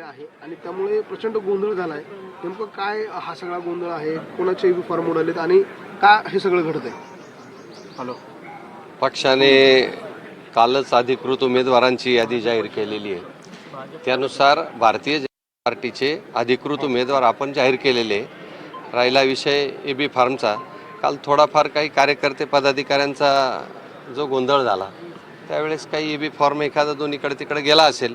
आलेले आहे आणि त्यामुळे प्रचंड गोंधळ झाला आहे नेमकं काय हा सगळा गोंधळ आहे? कोणाचे एबी फॉर्म उडालेत आणि का हे सगळं घडत आहे हॅलो. पक्षाने कालच अधिकृत उमेदवारांची यादी जाहीर केलेली आहे. त्यानुसार भारतीय जनता पार्टीचे अधिकृत उमेदवार आपण जाहीर केलेले राहिला विषय ए बी फार्मचा. काल थोडाफार काही कार्यकर्ते पदाधिकाऱ्यांचा जो गोंधळ झाला त्यावेळेस काही ए बी फॉर्म एखादा दोन इकडे तिकडे गेला असेल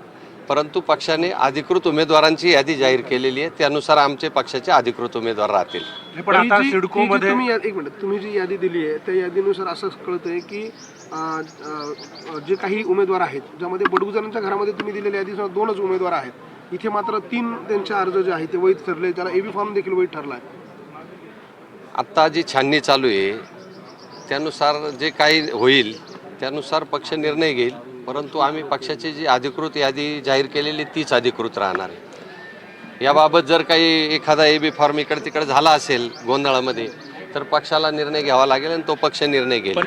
परंतु पक्षाने अधिकृत उमेदवारांची यादी जाहीर केलेली आहे. त्यानुसार आमचे पक्षाचे अधिकृत उमेदवार राहतील. पण आता ही जी- सिडको ही जी मध्ये तुम्ही या- एक मिनिट. तुम्ही जी यादी दिली आहे त्या यादीनुसार असं कळतंय की अं, अं, जे काही उमेदवार आहेत ज्यामध्ये बडगुजरांच्या घरामध्ये तुम्ही दिलेल्या यादीनुसार दोनच उमेदवार आहेत. इथे मात्र तीन त्यांचे अर्ज जे आहेत ते वैध ठरले. त्याला एबी फॉर्म देखील वैध ठरला आहे आत्ता जी छाननी चालू आहे त्यानुसार जे काही होईल त्यानुसार पक्ष निर्णय घेईल. परंतु आम्ही पक्षाची जी अधिकृत यादी जाहीर केलेली तीच अधिकृत राहणार आहे. याबाबत जर काही एखादा ए बी फॉर्म इकडे तिकडे झाला असेल गोंधळामध्ये तर पक्षाला निर्णय घ्यावा लागेल आणि तो पक्ष निर्णय घेईल.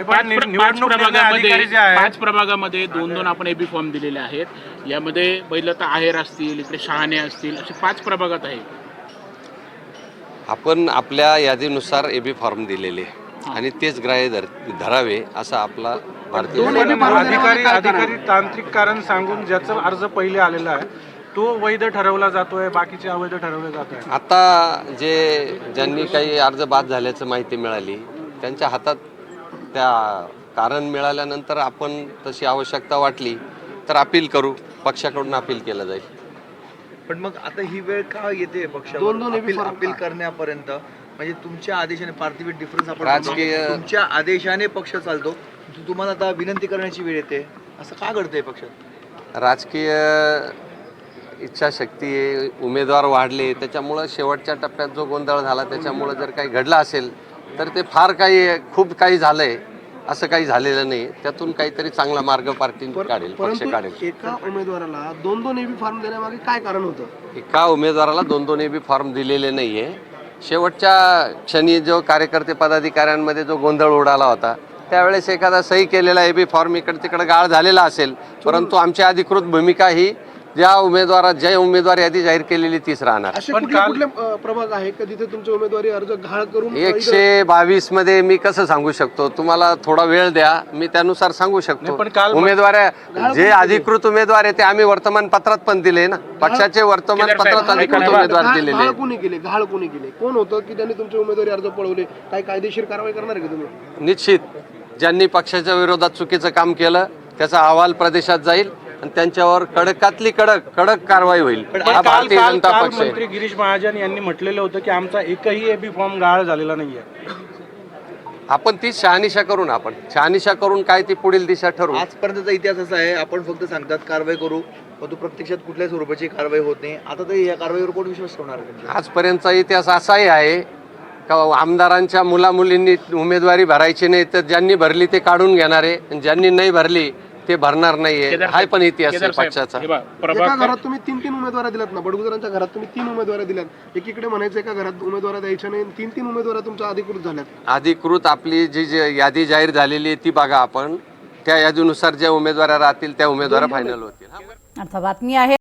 पाच प्रभागामध्ये दोन दोन आपण एबी फॉर्म दिलेले आहेत. यामध्ये पहिलं तर आहेर असतील इकडे शहाणे असतील असे पाच प्रभागात आहे आपण आपल्या यादीनुसार ए बी फॉर्म दिलेले आणि तेच ग्राह्य धर धरावे असा आपला भारतीय अधिकारी? अधिकारी तांत्रिक कारण सांगून ज्याचा अर्ज पहिले आलेला आहे तो वैध ठरवला जातोय बाकीचे अवैध ठरवले जात आहे आता जे ज्यांनी काही अर्ज बाद झाल्याचं माहिती मिळाली त्यांच्या हातात त्या कारण मिळाल्यानंतर आपण तशी आवश्यकता वाटली तर अपील करू पक्षाकडून अपील केलं जाईल पण मग आता ही वेळ का येते पक्ष दोन- दोन अपील? करण्यापर्यंत म्हणजे तुमच्या आदेशाने पार्थिव डिफरन्स आपण राजकीय-. तुमच्या आदेशाने पक्ष चालतो. तुम्हाला आता विनंती करण्याची वेळ येते. असं का घडतंय पक्षात? राजकीय इच्छाशक्ती आहे, उमेदवार वाढले त्याच्यामुळं शेवटच्या टप्प्यात जो गोंधळ झाला त्याच्यामुळं जर काही घडलं असेल तर ते फार काही खूप काही झालंय. असं काही झालेलं नाही. त्यातून काहीतरी चांगला मार्ग पार्टी काढेल पक्ष काढेल. एका उमेदवाराला दोन दोन एबी फॉर्म देण्यामागे काय कारण होतं? एका उमेदवाराला दोन दोन बी फॉर्म दिलेले नाहीये. शेवटच्या क्षणी जो कार्यकर्ते पदाधिकाऱ्यांमध्ये जो गोंधळ उडाला होता त्यावेळेस एखादा सही केलेला एबी फॉर्म इकडे तिकडे गाळ झालेला असेल परंतु आमची अधिकृत भूमिका ही ज्या उमेदवारात जे उमेदवार यादी जाहीर केलेली तीच राहणार. असे पण कुठले काल- कुठले अं, प्रभाग आहे का जिथे तुमचे उमेदवारी अर्ज घाळ करून एकशे बावीसमध्ये मी कसं सांगू शकतो? तुम्हाला थोडा वेळ द्या मी त्यानुसार सांगू शकतो. नाही, पण काल- उमेदवार जे अधिकृत उमेदवार आहे ते आम्ही वर्तमानपत्रात पण दिले ना. पक्षाचे वर्तमानपत्रात अधिकृत उमेदवार घाळ- दिलेले घाळ. कोणी केले? घाळ कोणी केले? कोण होतं की त्यांनी तुमचे उमेदवारी अर्ज पळवले? काय कायदेशीर कारवाई करणार आहे का तुम्ही? निश्चित. ज्यांनी पक्षाच्या विरोधात चुकीचं काम केलं त्याचा अहवाल प्रदेशात जाईल. आणि त्यांच्यावर कडकातली कडक कडक कारवाई होईल. हा भारतीय काल जनता काल पक्ष आहे. मंत्री गिरीश महाजन यांनी म्हटलेलं होतं की आमचा एकही एबी फॉर्म गाळ झालेला नाहीये. आपण ती शहानिशा करू ना आपण. शहानिशा करून काय ती पुढील दिशा ठरवू आजपर्यंतचा इतिहास असा आहे आपण फक्त सांगतात कारवाई करू पण तू प्रत्यक्षात कुठल्याही स्वरूपाची कारवाई होत नाही. आता तर या कारवाईवर कोण विश्वास ठेवणार आहे? आजपर्यंतचा इतिहास असाही आहे का आमदारांच्या मुलामुलींनी उमेदवारी भरायची नाही तर ज्यांनी भरली ते काढून घेणार आहे आणि ज्यांनी नाही भरली ते भरणार नाहीये. केदार हा पण इतिहास केदार आहे साहेब, पक्षाचा. हे बघा, एका घरात तुम्ही तीन तीन उमेदवार दिल्यात ना बडगुजरांच्या घरात तुम्ही तीन उमेदवार दिल्यात. एकीकडे म्हणायचं एका घरात उमेदवार द्यायच्या नाही तीन तीन उमेदवार तुमच्या अधिकृत झाल्यात. अधिकृत आपली जी जी यादी जाहीर झालेली आहे ती बघा आपण. त्या यादीनुसार ज्या उमेदवार राहतील त्या उमेदवार फायनल होतील. हा. अर्थात बातमी आहे.